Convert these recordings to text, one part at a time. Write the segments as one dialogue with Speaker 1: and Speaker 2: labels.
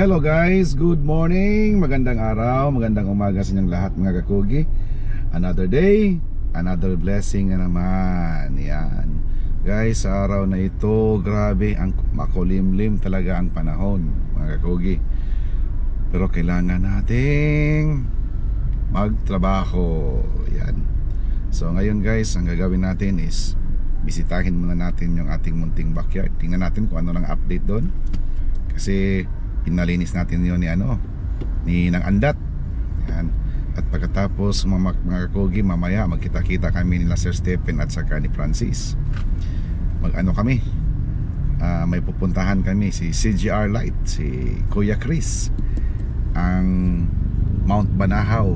Speaker 1: Hello guys, good morning, magandang araw, magandang umaga sa inyong lahat mga kakugi. Another day, another blessing na naman. Yan. Guys, sa araw na ito, grabe, ang makulimlim talaga ang panahon mga kakugi. Pero kailangan nating magtrabaho. Yan. So ngayon guys, ang gagawin natin is Bisitahin muna natin yung ating munting backyard. Tingnan natin kung ano lang update doon. Kasi pinalinis natin yon ni ano ni nang andat. Yan. At pagkatapos mga, mga kakogi mamaya magkita-kita kami nila Sir Stephen at saka ni Francis. Mag ano kami? Ah, may pupuntahan kami si CGR Light si Kuya Chris ang Mount Banahaw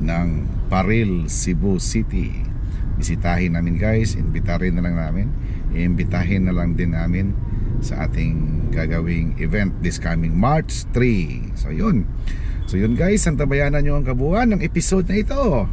Speaker 1: ng Paril, Cebu City. Bisitahin namin guys. Imbitahin na lang namin. Iimbitahin na lang din namin sa ating gagawing event this coming March 3 so yun. So yun guys santabayanan nyo ang kabuuan ng episode na ito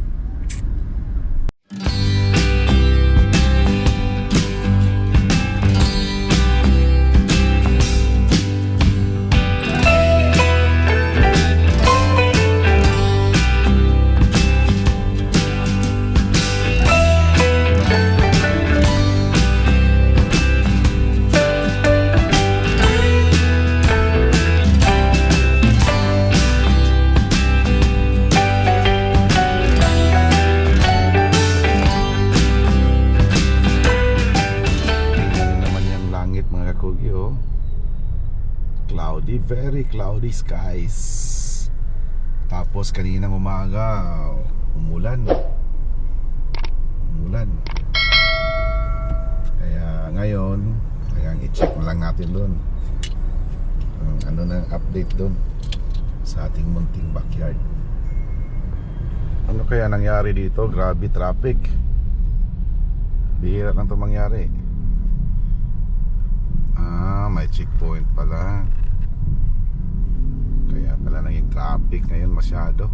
Speaker 1: cloudy skies. Tapos kaninang umaga, umulan. Umulan. Kaya ngayon, kaya i-check na lang natin doon. Ano na update doon sa ating munting backyard. Ano kaya nangyari dito? Grabe traffic. Bihira lang ito mangyari. Ah, may checkpoint pala. Kaya pala naging traffic ngayon masyado.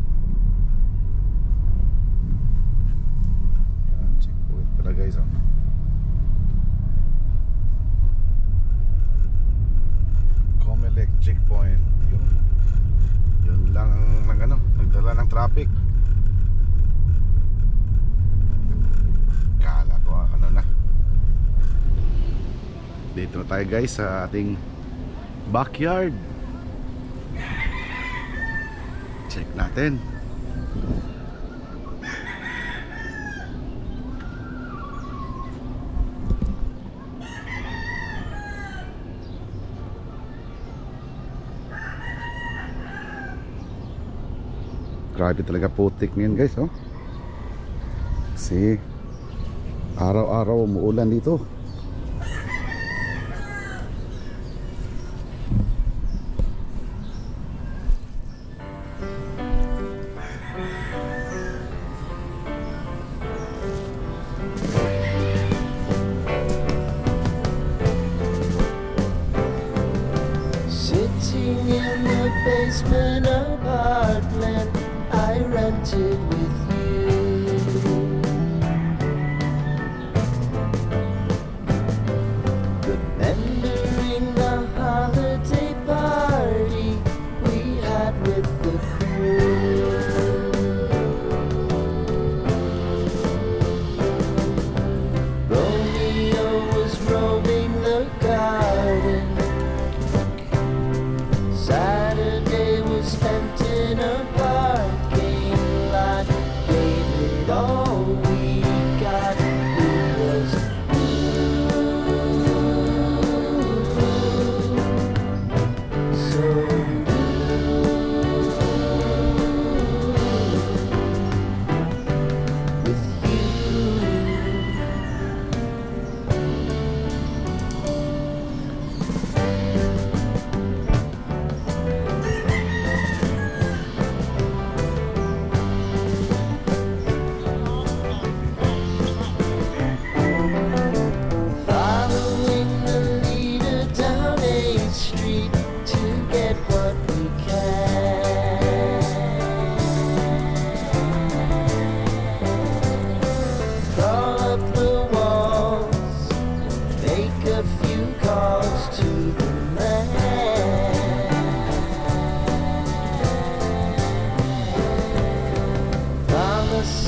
Speaker 1: Yan, checkpoint pala guys. Oh. Comelec checkpoint. Yun. Yun lang ang ano, nagdala ng traffic. Kala ko ano na. Dito na tayo guys sa ating backyard. Check natin. Grabe talaga putik ngayon guys oh. Kasi araw-araw umuulan dito.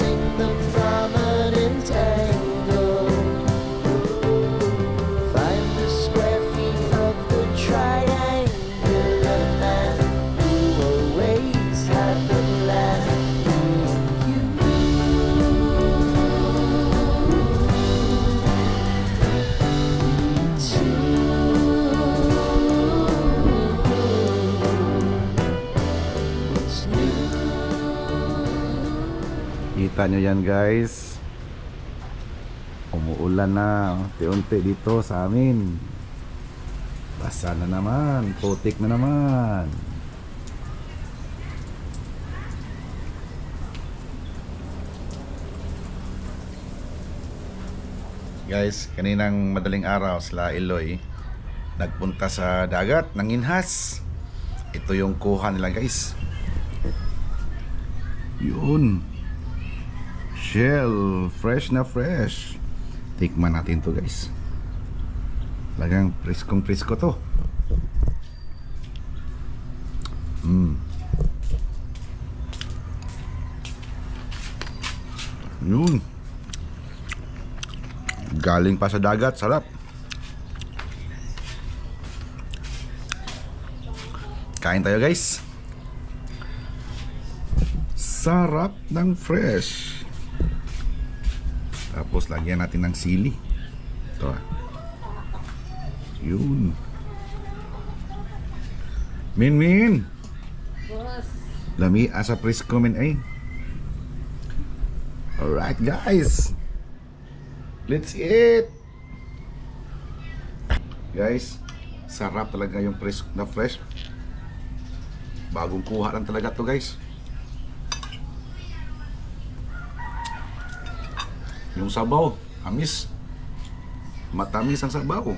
Speaker 2: sing the prominent air.
Speaker 1: Kita nyo yan guys. Umuulan na. Unti-unti dito sa amin. Basa na naman. Putik na naman. Guys, kaninang madaling araw sila Eloy nagpunta sa dagat ng Inhas. Ito yung kuha nila guys. Yun. Shell. Fresh na fresh. Tikman natin to guys. Talagang priskong prisko to. Mm. Yun. Galing pa sa dagat. Sarap. Kain tayo guys. Sarap ng fresh. Tapos lagyan natin ng sili. Ito ah. Yun. Min Min. Lami asa presko min ay. Alright guys. Let's eat. Guys, sarap talaga yung fresh na fresh. Bagong kuha lang talaga to guys. Yung sabaw, amis. Matamis ang sabaw.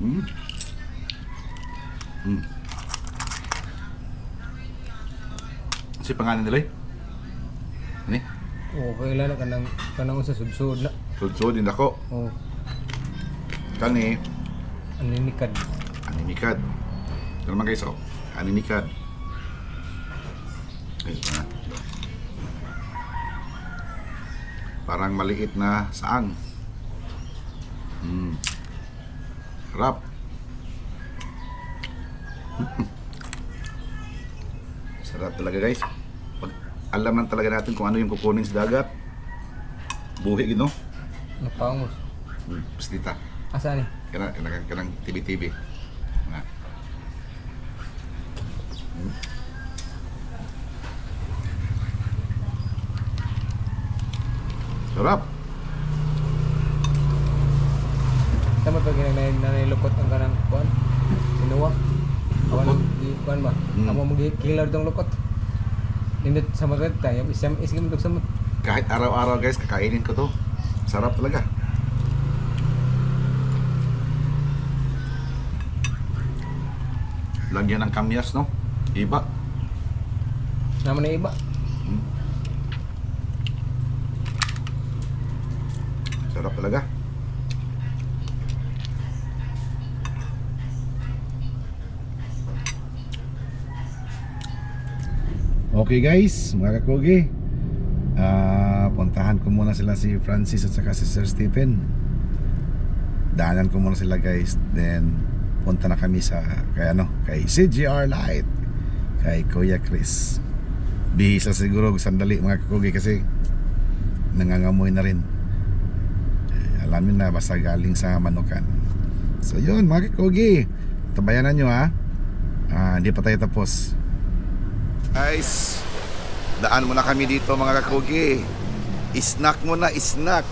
Speaker 1: Mm. Mm. Si pangalan nila eh? Ano eh?
Speaker 3: Oo, kailan ka nang kanang sa sudsud na.
Speaker 1: Sudsud din ako.
Speaker 3: Oo,
Speaker 1: Kani,
Speaker 3: aninikad.
Speaker 1: animikad. Ito naman guys, oh. Animikad. Ay, ah. Parang maliit na saang. Mm. Sarap. Sarap talaga guys. Pag alam lang talaga natin kung ano yung kukunin sa dagat. Buhi gino.
Speaker 3: Napangos.
Speaker 1: Hmm. Pastita.
Speaker 3: Asa ni?
Speaker 1: Kanang kanang kanang TV-TV. Na. Hmm. Sarap.
Speaker 3: Tama pa ginang nanay, nanay-lukot ang kanang kuan.
Speaker 1: Lukot?
Speaker 3: di kuan ba?
Speaker 1: Hmm.
Speaker 3: Amo magikilar dong lukot. Nindot sa magad tayo, isam isgam dog sa.
Speaker 1: Kahit araw-araw guys, kakainin ko to. Sarap talaga. Lagyan ng kamyas, no? Iba.
Speaker 3: Naman na iba.
Speaker 1: Hmm. Sarap talaga. Okay guys, mga kakugi. Ah, puntahan ko muna sila si Francis at saka si Sir Stephen. Daanan ko muna sila guys. Then punta na kami sa kay ano, kay CGR Light. Kay Kuya Chris. Bihisa siguro sandali mga kakugi kasi nangangamoy na rin. Eh, alam nyo na basta galing sa manukan. So yun mga kakugi. Tabayanan nyo ha. Ah, hindi pa tayo tapos. Guys, daan muna kami dito mga kakugi. Snack muna, snack.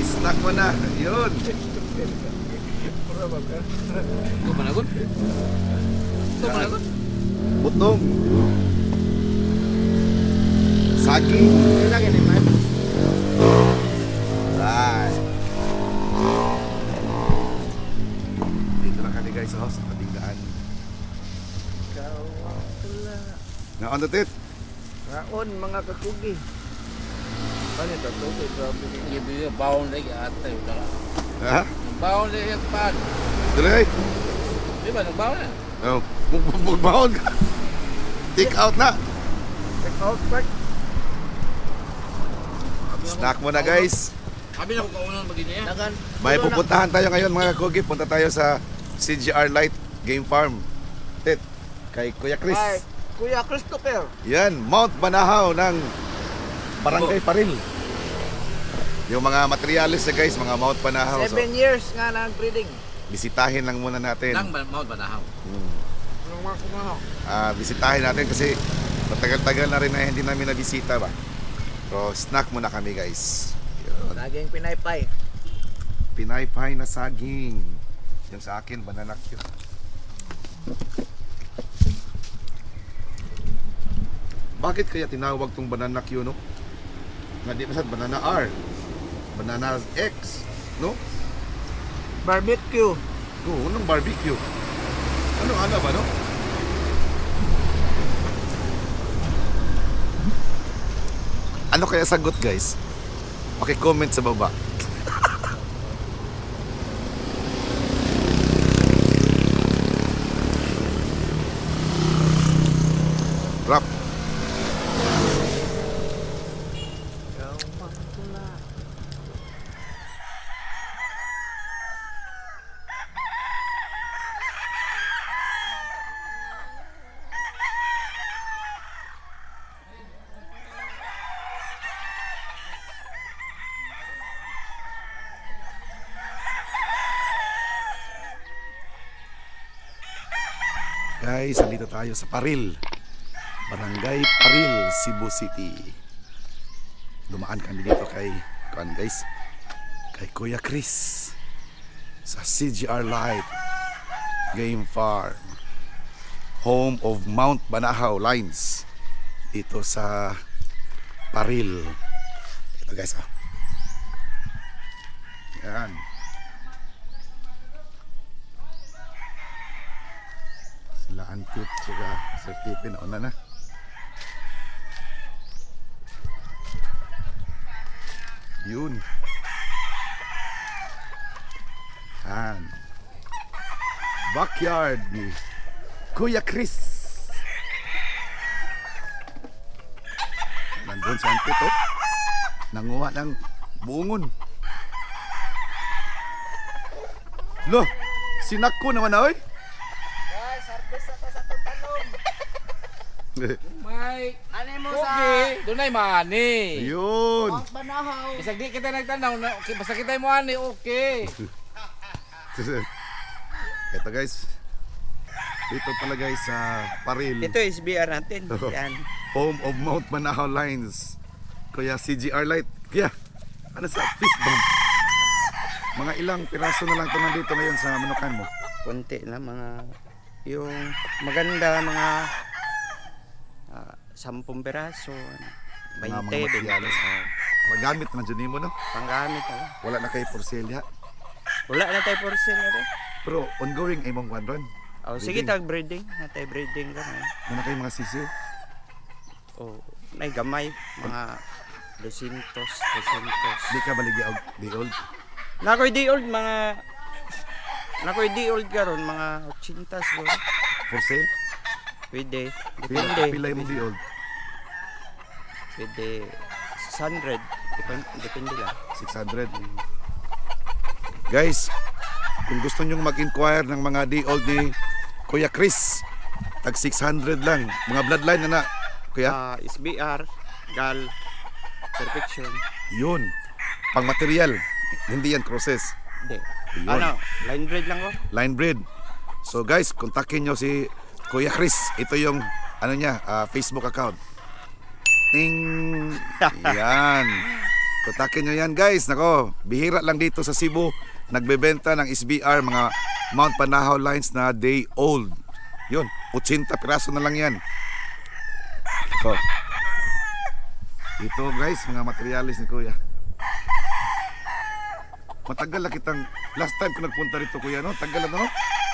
Speaker 1: Snack muna. Yun.
Speaker 3: Ito managot.
Speaker 1: Butong. Saging.
Speaker 3: Lagi ni man.
Speaker 1: Right. Dito lang kami guys sa house, sa tabing daan.
Speaker 2: Kawala.
Speaker 1: Na on the tit.
Speaker 2: Raon mga kakugi. Ano ito? Ito, grabe.
Speaker 4: Gitu ya, bawon lagi atay udah.
Speaker 1: Ha?
Speaker 4: Bawon lagi pan.
Speaker 1: Dali.
Speaker 4: Di ba nagbaon na?
Speaker 1: Oh, bugbahon ka. Take out na.
Speaker 2: Check out back.
Speaker 1: Snack muna guys.
Speaker 4: Sabi na kaunan magiging niya.
Speaker 3: Dagan.
Speaker 1: May pupuntahan tayo ngayon mga kugi. Punta tayo sa CGR Light Game Farm. Tit, kay Kuya Chris.
Speaker 3: Ay, Kuya Christopher.
Speaker 1: Yan, Mount Banahaw ng Barangay Paril. Yung mga materialis na guys, mga Mount Banahaw. So,
Speaker 3: Seven years nga nag-breeding.
Speaker 1: bisitahin lang muna natin.
Speaker 4: Nang Mount Banahaw.
Speaker 1: Hmm.
Speaker 3: Anong mga?
Speaker 1: Ah, bisitahin natin kasi matagal-tagal na rin na hindi namin nabisita ba. So, snack muna kami guys. Yun.
Speaker 3: Laging pinaypay.
Speaker 1: Pinaypay na saging. Yung sa akin, banana cute. Bakit kaya tinawag tong banana Q, no? Nga di masad, banana R. Banana X, no?
Speaker 3: Barbecue.
Speaker 1: Oo, unang barbecue. Ano, ano ba, no? Ano kaya sagot, guys? Paki-comment sa baba. Guys, andito tayo sa Paril. Barangay Paril, Cebu City. Dumaan kami dito kay kan guys. Kay Kuya Chris sa CGR Light Game Farm. Home of Mount Banahaw Lines. Dito sa Paril. Ito guys ah. Yan. Sila Ankit saka Sir Tipi nauna na. Yun. Yan. Backyard ni Kuya Chris. Nandun si Ankit oh. Nanguha ng buungon. Lo, sinak ko naman na oy.
Speaker 3: Guys, harvest ako sa tutalong.
Speaker 4: May
Speaker 3: Ano mo
Speaker 4: Okay, doon ay mani.
Speaker 1: Yun.
Speaker 3: Mount Banahaw.
Speaker 4: Bisag di kita nagtanaw na okay, basta kita mo ani okay.
Speaker 1: Ito guys. Dito pala guys sa Paril.
Speaker 5: Ito SBR natin. Yan.
Speaker 1: Home of Mount Manahaw Lines. Kuya CGR Light. Kuya, ano sa fist bump? Mga ilang piraso na lang ito nandito ngayon sa manukan mo.
Speaker 5: Konti lang mga yung maganda mga sampung peraso.
Speaker 1: Mga
Speaker 5: 20,
Speaker 1: mga materials.
Speaker 5: oh,
Speaker 1: Magamit na dyan mo no?
Speaker 5: panggamit na.
Speaker 1: Wala na kay Porcelia.
Speaker 5: Wala na tayo for sale na rin.
Speaker 1: Pero ongoing ay mong kwan ron.
Speaker 5: Oh, sige
Speaker 1: Breeding.
Speaker 5: tag breeding. Na tayo breeding ka na.
Speaker 1: Ano na kayo mga sisiw?
Speaker 5: Oh, may gamay. Mga 200, 200.
Speaker 1: Di ka baligya og di old.
Speaker 5: Nakoy di old mga Nakoy di old karon mga 80 siguro.
Speaker 1: For sale?
Speaker 5: Pwede.
Speaker 1: Pila,
Speaker 5: Depende.
Speaker 1: pila mo di old?
Speaker 5: Pwede 600. Depende, depende lang.
Speaker 1: 600. Guys, kung gusto nyong mag-inquire ng mga di old ni Kuya Chris, tag 600 lang. Mga bloodline na na. Kuya,
Speaker 5: Ah, SBR, GAL, Perfection.
Speaker 1: yun. Pang material. Hindi yan crosses.
Speaker 5: Hindi.
Speaker 1: Yun.
Speaker 5: Ano, line bread lang ko.
Speaker 1: Line breed. So guys, kontakin nyo si Kuya Chris. Ito yung ano niya, ah, Facebook account. Ting! Yan. Kontakin nyo yan guys. Nako, bihira lang dito sa Cebu. Nagbebenta ng SBR, mga Mount Panahaw lines na day old. Yun, 80 piraso na lang yan. So, ito guys, mga materialis ni Kuya. Matagal na kitang last time ko nagpunta rito kuya no, tagal na no.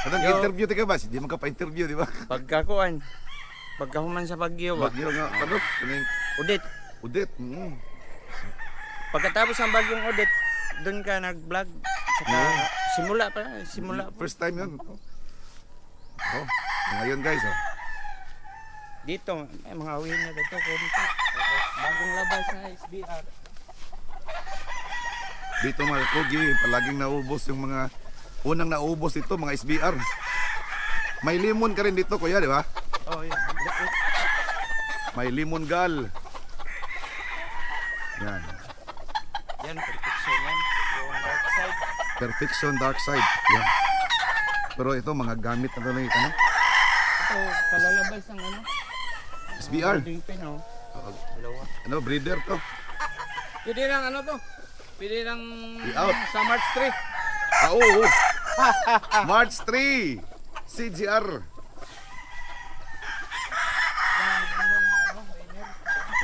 Speaker 1: Kadang
Speaker 5: Yo.
Speaker 1: interview ka ba? Hindi man ka pa interview, di ba?
Speaker 5: Pagkakuan, pagkahuman sa Bagyo, ba?
Speaker 1: Bagyo nga, ano? Kaning
Speaker 5: Udit.
Speaker 1: udit. Mm.
Speaker 5: Pagkatapos ng bagyong Udit, doon ka nag-vlog. Saka, simula pa, simula pa.
Speaker 1: First time yun. Oh, ngayon guys, oh.
Speaker 5: Dito, may mga uwi na dito. Tapos, bagong labas na SBR.
Speaker 1: Dito mga kogi, palaging naubos yung mga unang naubos dito mga SBR. May limon ka rin dito kuya, di ba?
Speaker 5: Oh, yun.
Speaker 1: May limon gal. Yan.
Speaker 5: Yan, protection yan. Yung dark side.
Speaker 1: Perfection dark side. Yan. Pero ito mga gamit na talaga ano?
Speaker 5: Ito, kalalabas ng ano?
Speaker 1: SBR.
Speaker 5: Holding pen, oh. Dalawa.
Speaker 1: Ano, breeder to.
Speaker 4: Pwede ng ano to? Pwede ng
Speaker 1: I-out.
Speaker 4: sa March 3.
Speaker 1: Ah, oo. oo. March 3. CGR.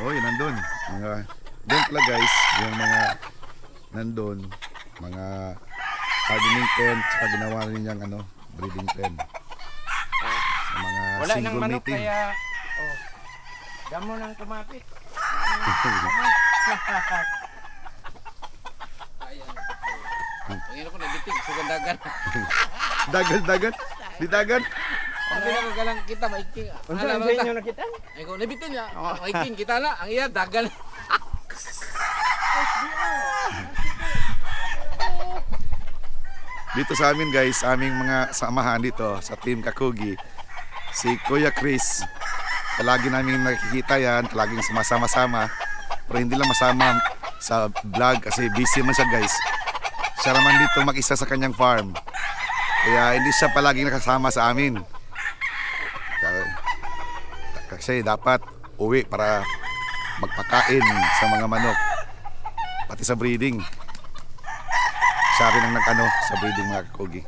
Speaker 1: Oh, yun nandun. Mga, doon pala guys, yung mga nandun, mga hardening pen, tsaka ginawa rin niyang ano, breeding pen. Sa mga
Speaker 5: Wala
Speaker 1: single
Speaker 5: nang manok
Speaker 1: mating.
Speaker 5: kaya oh. Damo nang kumapit.
Speaker 4: Ang ina ko nabiting, sugandagan.
Speaker 1: dagan, dagan. Di dagan.
Speaker 4: Ang pinakagalang kita, maiking. Ano
Speaker 5: ang
Speaker 4: ba
Speaker 5: sa inyo nakita?
Speaker 4: Ay ko, nabitin niya. Maiking, kita na. Ang iya, dagal.
Speaker 1: Dito sa amin guys, aming mga samahan dito sa Team Kakugi, si Kuya Chris. Palagi namin nakikita yan, palaging sumasama-sama. Pero hindi lang masama sa vlog kasi busy man siya guys. Siya naman dito mag-isa sa kanyang farm. Kaya hindi siya palaging nakasama sa amin. Kasi dapat uwi para magpakain sa mga manok. Pati sa breeding. Siya rin ang nag-ano sa breeding mga kakugi.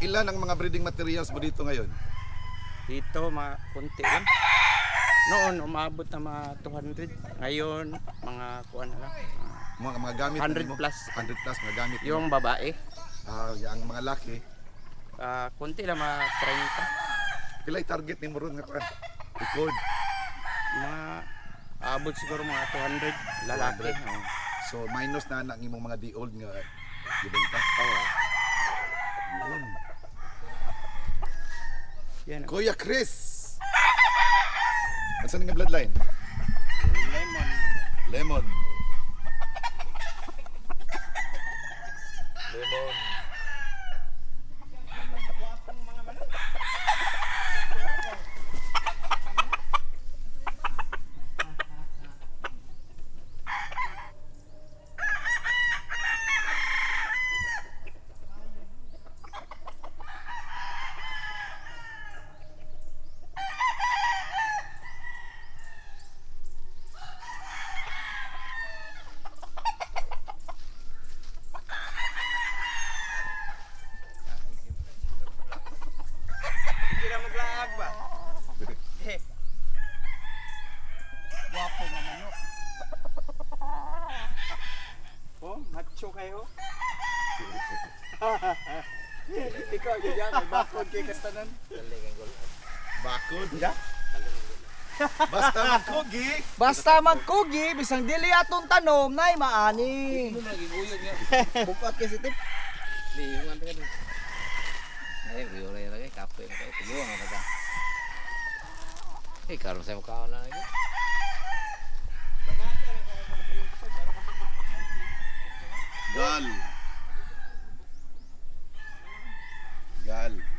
Speaker 1: Ilan ang mga breeding materials mo dito ngayon?
Speaker 5: Dito, mga kunti lang. Noon, umabot na mga 200. Ngayon, mga kuan na lang.
Speaker 1: Mga, mga gamit
Speaker 5: 100
Speaker 1: mo?
Speaker 5: plus.
Speaker 1: 100 plus mga gamit mo.
Speaker 5: Yung babae,
Speaker 1: Ah, yung mga laki.
Speaker 5: ah, kunti lang, mga 30.
Speaker 1: Pilay target ni mo ron nga pa. Record.
Speaker 5: Mga abot siguro mga 200 lalaki.
Speaker 1: 200.
Speaker 5: Oh.
Speaker 1: So minus na na ang imong mga di old nga Yun.
Speaker 5: Yan. oh.
Speaker 1: Kuya Chris. Asan nga bloodline?
Speaker 5: Lemon.
Speaker 1: Lemon.
Speaker 5: Hindi na maglaag ba? Eh. Wapo na manok. Oh, macho kayo. Ikaw, yun yan. May bakod kay kastanan.
Speaker 1: Bakod. Basta magkugi.
Speaker 6: Basta magkugi, bisang dili atong tanom nay maani. Bukat kasi tip.
Speaker 4: Di, ano ka dun. Ay, guyo na lagi. Kapoy na kayo. Tuluan na ka. Eh, karon sa mukha na lagi.
Speaker 1: Gal. Gal.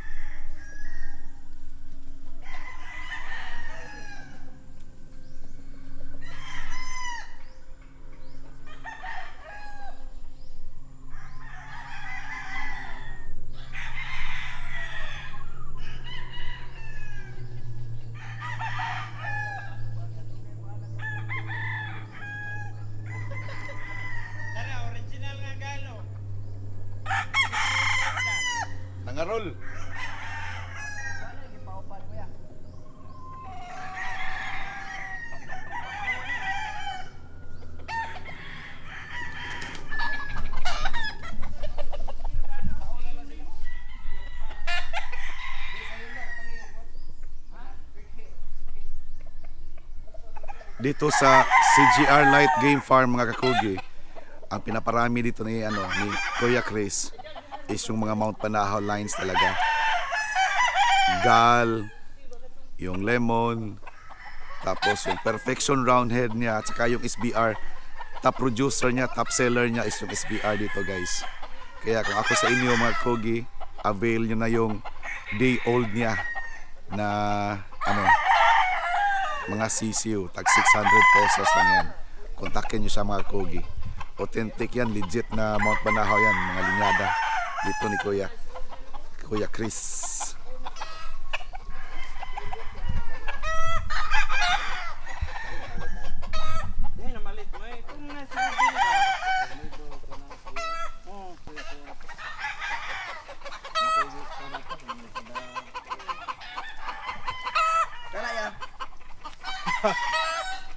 Speaker 1: Nangarol. dito sa CGR Light Game Farm mga kakugi ang pinaparami dito ni ano ni Kuya Chris is yung mga Mount Panahaw lines talaga gal yung lemon tapos yung perfection roundhead niya at saka yung SBR top producer niya, top seller niya is yung SBR dito guys. Kaya kung ako sa inyo mga Kogi, avail nyo na yung day old niya na ano mga CCU, tag 600 pesos lang yan. Kontakin nyo siya mga Kogi. Authentic yan, legit na Mount Banahaw yan, mga linyada. Dito ni Kuya. Kuya Chris.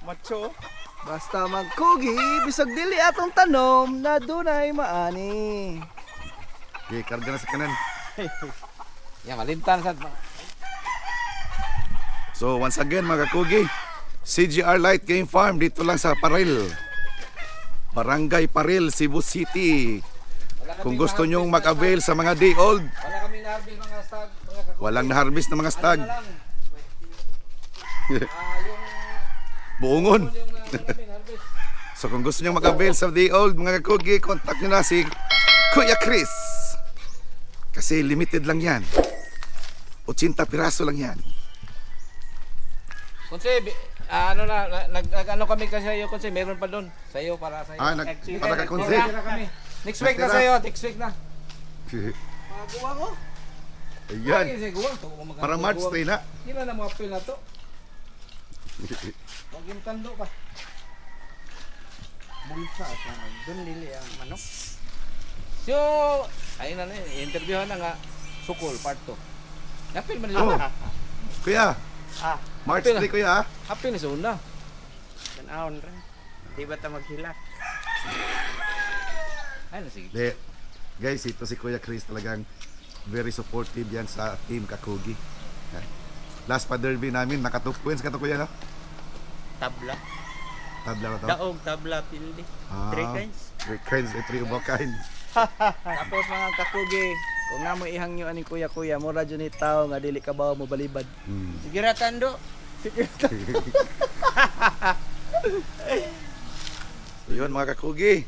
Speaker 5: Macho.
Speaker 6: Basta magkugi, bisag dili atong tanom na dunay maani.
Speaker 1: Okay, karga na sa kanan.
Speaker 4: Yan, malimtan sa...
Speaker 1: So once again mga Kogi, CGR Light Game Farm dito lang sa Paril. Barangay Paril, Cebu City. Kung gusto nyong mag-avail sa mga day old,
Speaker 4: Wala kami na-harvest mga stag, mga kakul.
Speaker 1: walang na-harvest na mga stag.
Speaker 4: Ano na lang? Ah, yung...
Speaker 1: Buongon.
Speaker 4: Yung na, ano namin, harvest.
Speaker 1: So kung gusto nyong mag-avail sa day old, mga Kogi, contact nyo na si Kuya Chris. Kasi limited lang yan. 80 piraso lang yan.
Speaker 4: Kunse, ah, ano na, na- nag, nag- ano kami kasi sa'yo, kunse, meron pa doon. Sa'yo, para sa'yo.
Speaker 1: Ah, nag,
Speaker 4: Next week.
Speaker 1: para ka
Speaker 4: Next
Speaker 1: konse.
Speaker 4: week na kami. Next week na
Speaker 1: Natira.
Speaker 4: sa'yo, next week na.
Speaker 6: Magawa ko.
Speaker 1: Ayan.
Speaker 4: Ay, guwang. Tuko mo
Speaker 1: Para March 3 na.
Speaker 4: Kila na mga pil na to. Huwag yung tando pa.
Speaker 5: Bulsa. Doon dili ang manok.
Speaker 4: So, ayun na na, interviewhan na nga. Sukol, part 2. Napil man
Speaker 1: Oh.
Speaker 4: nila.
Speaker 1: Kuya,
Speaker 5: Ah,
Speaker 1: March 3 kuya. ah.
Speaker 4: Happy ni sa una.
Speaker 5: tanahon rin. Di ba ta maghila?
Speaker 4: Ay, na sige.
Speaker 1: De, guys, ito si Kuya Chris talagang very supportive yan sa team Kakugi. Yan. Last pa derby namin, naka 2 points ka to kuya, no?
Speaker 5: Tabla.
Speaker 1: Tabla ko to.
Speaker 5: Daog, tabla, pildi.
Speaker 1: Ah.
Speaker 5: Three kinds.
Speaker 1: Three kinds, eh, three of a kind.
Speaker 6: Tapos mga kakugi, kung nga mo ihang nyo ani kuya-kuya, mura dyan ni tao nga dili ka ba mo balibad.
Speaker 1: Hmm.
Speaker 5: Sige ra tando.
Speaker 1: So yun mga Kakugi.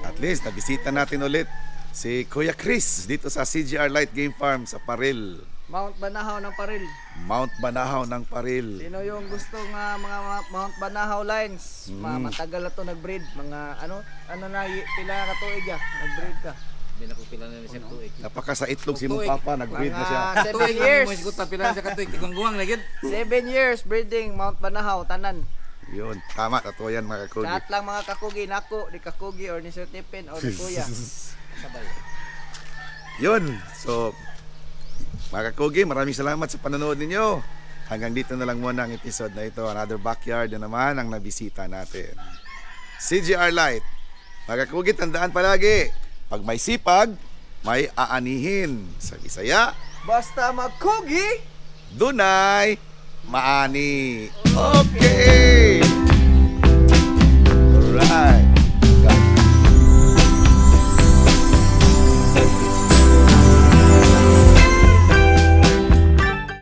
Speaker 1: At least, nabisita natin ulit si Kuya Chris dito sa CGR Light Game Farm sa Paril.
Speaker 6: Mount Banahaw ng Paril.
Speaker 1: Mount Banahaw ng Paril.
Speaker 6: Sino yung gusto nga mga ma- Mount Banahaw lines? Ma-
Speaker 1: Mm.
Speaker 6: matagal na to nag-breed. Mga ano, ano na, pila ka tuig ya, nag-breed ka.
Speaker 4: Hindi na ko pila na ni Sir Tuig.
Speaker 1: Napaka sa itlog si mong
Speaker 4: Tuig.
Speaker 1: papa, nag-breed na siya.
Speaker 6: Mga seven years.
Speaker 4: Mo isgot pila na siya katuig. Tigong guwang na gid.
Speaker 6: Seven years breeding Mount Banahaw, tanan.
Speaker 1: Yun, tama, totoo yan mga Kakugi.
Speaker 6: Lahat lang mga kakugi, nako, ni kakugi or ni Sir Tipin or ni kuya.
Speaker 4: Sabay.
Speaker 1: Yun. So, mga kakugi, maraming salamat sa panonood ninyo. Hanggang dito na lang muna ang episode na ito. Another backyard na naman ang nabisita natin. CGR Light. Mga kakugi, tandaan palagi, pag may sipag, may aanihin. Sa Bisaya,
Speaker 6: Basta magkugi!
Speaker 1: dunay maani. Okay! Alright.